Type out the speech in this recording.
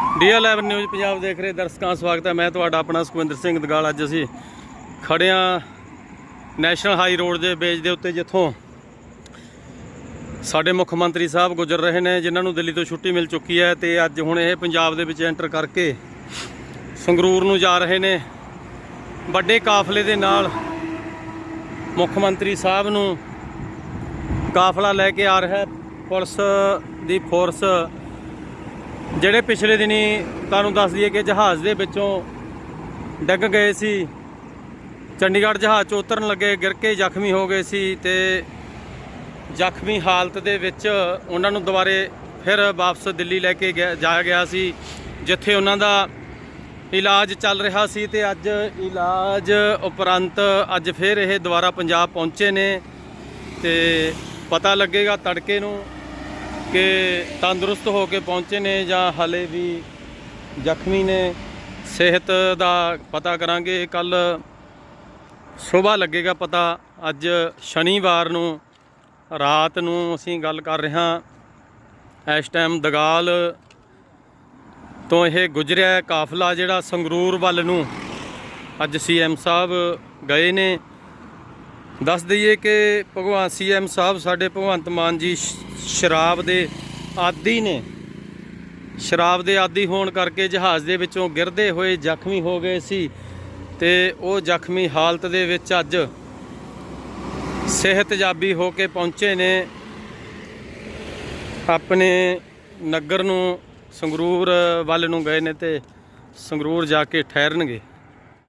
ਡੀ11 news Punjab ਦੇਖ ਰਹੇ ਦਰਸ਼ਕਾਂ ਸਵਾਗਤ ਹੈ। ਮੈਂ ਤੁਹਾਡਾ ਆਪਣਾ ਸੁਖਵਿੰਦਰ ਸਿੰਘ ਦਗਾਲ। ਅੱਜ ਅਸੀਂ ਖੜਿਆਂ ਨੈਸ਼ਨਲ ਹਾਈ ਰੋਡ ਦੇ ਬੇਜ ਦੇ ਉੱਤੇ, ਜਿੱਥੋਂ ਸਾਡੇ ਮੁੱਖ ਮੰਤਰੀ ਸਾਹਿਬ ਗੁਜ਼ਰ ਰਹੇ ਨੇ, ਜਿਨ੍ਹਾਂ ਨੂੰ ਦਿੱਲੀ ਤੋਂ ਛੁੱਟੀ ਮਿਲ ਚੁੱਕੀ ਹੈ ਤੇ ਅੱਜ ਹੁਣ ਇਹ ਪੰਜਾਬ ਦੇ ਵਿੱਚ ਐਂਟਰ ਕਰਕੇ ਸੰਗਰੂਰ ਨੂੰ ਜਾ ਰਹੇ ਨੇ। ਵੱਡੇ ਕਾਫਲੇ ਦੇ ਨਾਲ ਮੁੱਖ ਮੰਤਰੀ ਸਾਹਿਬ ਨੂੰ ਕਾਫਲਾ ਲੈ ਕੇ ਆ ਰਿਹਾ ਪੁਲਿਸ ਦੀ ਫੋਰਸ ਜਿਹੜੇ ਪਿਛਲੇ ਦਿਨੀ ਤੁਹਾਨੂੰ ਦੱਸ ਦਈਏ ਕਿ ਜਹਾਜ਼ ਦੇ ਵਿੱਚੋਂ ਡਿੱਗ ਗਏ ਸੀ, ਚੰਡੀਗੜ੍ਹ ਜਹਾਜ਼ 'ਚ ਉਤਰਨ ਲੱਗੇ, ਗਿਰ ਕੇ ਜ਼ਖਮੀ ਹੋ ਗਏ ਸੀ ਤੇ ਜ਼ਖਮੀ ਹਾਲਤ ਦੇ ਵਿੱਚ ਉਹਨਾਂ ਨੂੰ ਦੁਬਾਰੇ ਫਿਰ ਵਾਪਸ ਦਿੱਲੀ ਲੈ ਕੇ ਗਿਆ- ਜਾਇਆ ਗਿਆ ਸੀ, ਜਿੱਥੇ ਉਹਨਾਂ ਦਾ ਇਲਾਜ ਚੱਲ ਰਿਹਾ ਸੀ ਤੇ ਅੱਜ ਇਲਾਜ ਉਪਰੰਤ ਅੱਜ ਫਿਰ ਇਹ ਦੁਬਾਰਾ ਪੰਜਾਬ ਪਹੁੰਚੇ ਨੇ ਤੇ ਪਤਾ ਲੱਗੇਗਾ ਤੜਕੇ ਨੂੰ ਕਿ ਤੰਦਰੁਸਤ ਹੋ ਕੇ ਪਹੁੰਚੇ ਨੇ ਜਾਂ ਹਲੇ ਵੀ ਜ਼ਖਮੀ ਨੇ। ਸਿਹਤ ਦਾ ਪਤਾ ਕਰਾਂਗੇ। ਕੱਲ ਸਵੇਰ ਲੱਗੇਗਾ ਪਤਾ। ਅੱਜ ਸ਼ਨੀਵਾਰ ਨੂੰ, ਰਾਤ ਨੂੰ ਅਸੀਂ ਗੱਲ ਕਰ ਰਹੇ ਹਾਂ। ਇਸ ਟਾਈਮ ਦਗਾਲ ਤੋਂ ਇਹ ਗੁਜਰਿਆ ਕਾਫਲਾ ਜਿਹੜਾ ਸੰਗਰੂਰ ਵੱਲ ਨੂੰ। ਅੱਜ ਸੀਐਮ ਸਾਹਿਬ ਗਏ ਨੇ। ਦੱਸ ਦਈਏ ਕਿ ਭਗਵਾਨ ਸੀਐਮ ਸਾਹਿਬ, ਸਾਡੇ ਭਗਵੰਤ ਮਾਨ ਜੀ ਸ਼ਰਾਬ ਦੇ ਆਦੀ ਨੇ। ਸ਼ਰਾਬ ਦੇ ਆਦੀ ਹੋਣ ਕਰਕੇ ਜਹਾਜ਼ ਦੇ ਵਿੱਚੋਂ ਗਿਰਦੇ ਹੋਏ ਜ਼ਖਮੀ ਹੋ ਗਏ ਸੀ ਤੇ ਉਹ ਜ਼ਖਮੀ ਹਾਲਤ ਦੇ ਵਿੱਚ ਅੱਜ ਸਿਹਤਯਾਬੀ ਹੋ ਕੇ ਪਹੁੰਚੇ ਨੇ। ਆਪਣੇ ਨਗਰ ਨੂੰ ਸੰਗਰੂਰ ਵੱਲ ਨੂੰ ਗਏ ਨੇ ਤੇ ਸੰਗਰੂਰ ਜਾ ਕੇ ਠਹਿਰਨਗੇ।